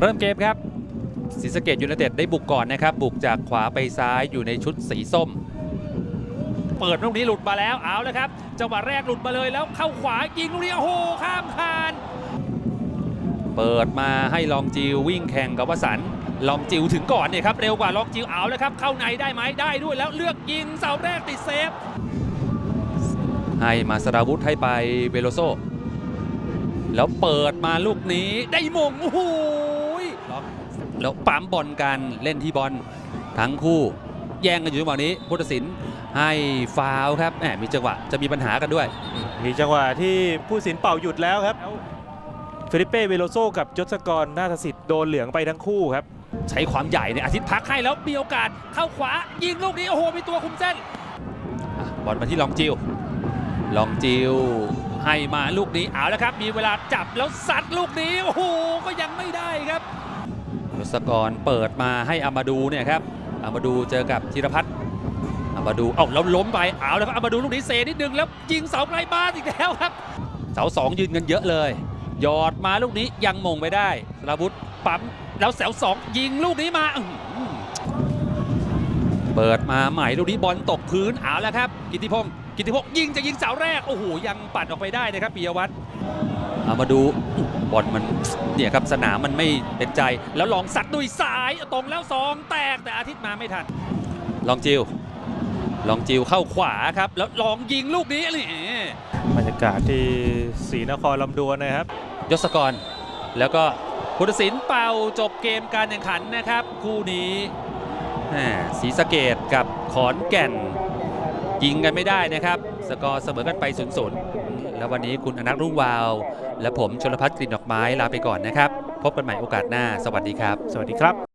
เริ่มเกมครับศรีสะเกดยูไนเต็ดได้บุกก่อนนะครับ บุกจากขวาไปซ้ายอยู่ในชุดสีส้ม เปิดลูกนี้หลุดมาแล้วเอาแล้วครับจังหวะแรกหลุดมาเลยแล้วเข้าขวายิงลูกนี้โอ้โหข้ามคานเปิดมาให้ลองจิววิ่งแข่งกับวสันลองจิวถึงก่อนเนี่ยครับเร็วกว่าลองจิวเอาแล้วครับ เข้าในได้ไหมได้ด้วยแล้วเลือกยิงเสาแรกติดเซฟให้มาสราวุธให้ไปเวโลโซ แล้วเปิดมาลูกนี้ได้มงโอ้โหยแล้วปั๊มบอลกันเล่นที่บอลทั้งคู่แย่งกันอยู่จังหวะนี้พุทธศิลป์ให้ฟาวล์ครับแหมมีจังหวะจะมีปัญหากันด้วย มีจังหวะที่ผู้สินเป่าหยุดแล้วครับเฟลิเป้เวโลโซกับยศกรนาฏสิทธิ์โดนเหลืองไปทั้งคู่ครับ ใช้ความใหญ่เนี่ยอาทิตย์พักให้แล้วมีโอกาสเข้าขวา ยิงลูกนี้ โอ้โห มีตัวคุมเส้นอะบอลมาที่ลองจิวลองจิว ให้มาลูกนี้เอาแล้วครับ มีเวลาจับแล้วซัดลูกนี้โอ้โหก็ยังไม่ได้ครับยศกรเปิดมาให้อามาดูเนี่ยครับอามาดูเจอกับธีรพัฒน์อามาดูเอ้าแล้วล้มไปเอาแล้วครับอามาดูลูกนี้เซนิดนึงแล้วยิงเสาไกลบ้านอีกแล้วครับ เสาสองยืนกันเยอะเลยหยอดมาลูกนี้ยังมงไปได้สราวุธปั๊มแล้วแสวสองยิงลูกนี้มาเปิดมาใหม่ลูกนี้บอลตกพื้นเอาแล้วครับ กิติพงศ์ กิติพงศ์ยิงจะยิงเสาแรก โอ้โห ยังปัดออกไปได้นะครับปิยวัฒน์เอามาดูอื้อบอลมันเนี่ยครับสนามมันไม่เป็นใจ แล้วลองสัดด้วยซ้ายตรงแล้วสองแตกแต่อาทิตย์มาไม่ทัน ลองจิวลองจิวเข้าขวาครับ แล้วลองยิงลูกนี้นี่บรรยากาศที่ศรีนครลำดวนนะครับ ยศกร แล้วก็พุทธศิลป์เป่าจบเกมการแข่งขันนะครับ คู่นี้แหม่ศรีสะเกดกับขอนแก่น ยิงกันไม่ได้นะครับ สกอร์เสมอกันไป0ูนย์แล้ววันนี้คุณอนักรุ่งวาว และผมชลพัฒน์กลิ่นดอกไม้ลาไปก่อนนะครับ พบกันใหม่โอกาสหน้า สวัสดีครับ สวัสดีครับ